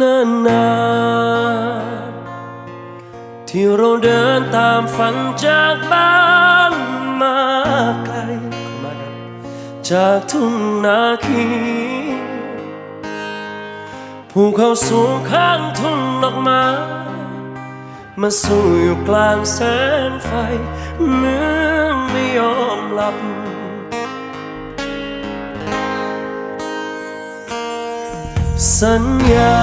นานนานๆที่เราเดินตามฝันจากบ้านมาไกลาจากทุ่งนาคีภูเขาสูงข้างทุ่งดอกไม้มาสู้อยู่กลางแสงไฟเมื่อไม่ยอมหลับ สัญญา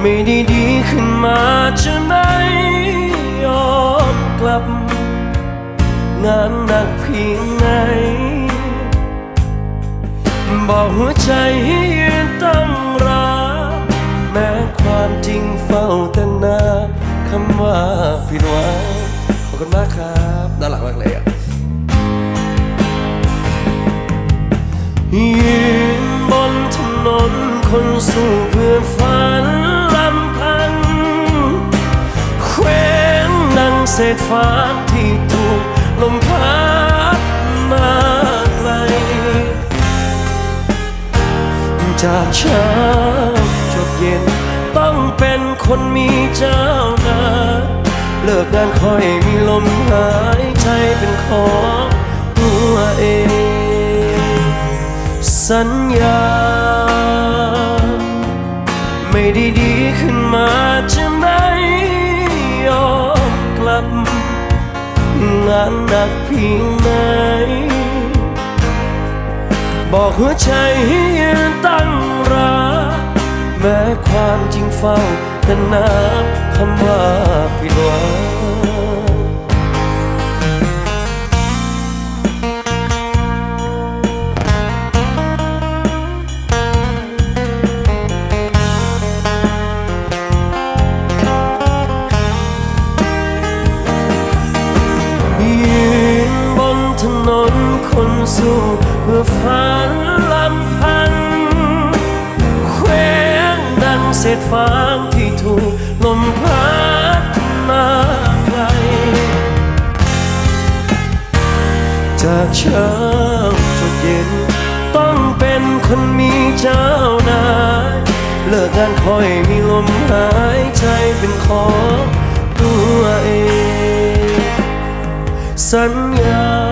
ไม่ได้ดีขึ้นมาจะไม่ยอมกลับ งานหนักเพียงไหนบอกหัวใจให้ยืนตั้งรักแม้ความจริงเฝ้าตั้งนานคำว่าผิดหวังขอบคุณมากครับน่ารักมากเลยอะยืนบนถ นคนสู้เพื่อฝันลำพันเคว้งดังเศษฟ้าที่ถูกลมพัดมาไกลจากเช้าจดเย็นต้องเป็นคนมีเจ้านาเลิกงานค่อยมีลมหายใจเป็นของตัวเอง สัญญา ไม่ได้ดีขึ้นมาจะไม่ยอมกลับ งานหนักเพียงไหนบอกหัวใจให้ยืนตั้งรักแม้ความจริงเฝ้าแต่นับคำว่า เพื่อฝันลำพันเคว้งดังเศษฟางที่ถูกลมพัดมาไกลจากเช้าจนเย็น ต้องเป็นคนมีเจ้านายเลิกงานคอยมีลมหายใจเป็นของตัวเอง สัญญา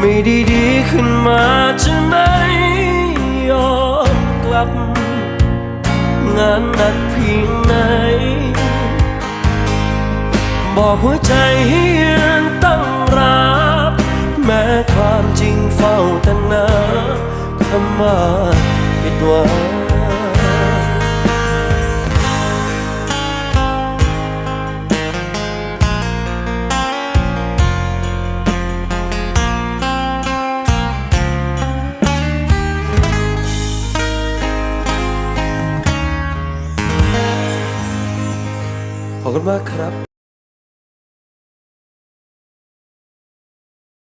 ไม่ได้ดีขึ้นมาจะไม่ยอมกลับ งานหนักเพียงไหน บอกหัวใจให้ยืนตั้งรับ แม้ความจริงเฝ้าตั้งนานคำว่าผิดหวัง पकड़ में खराब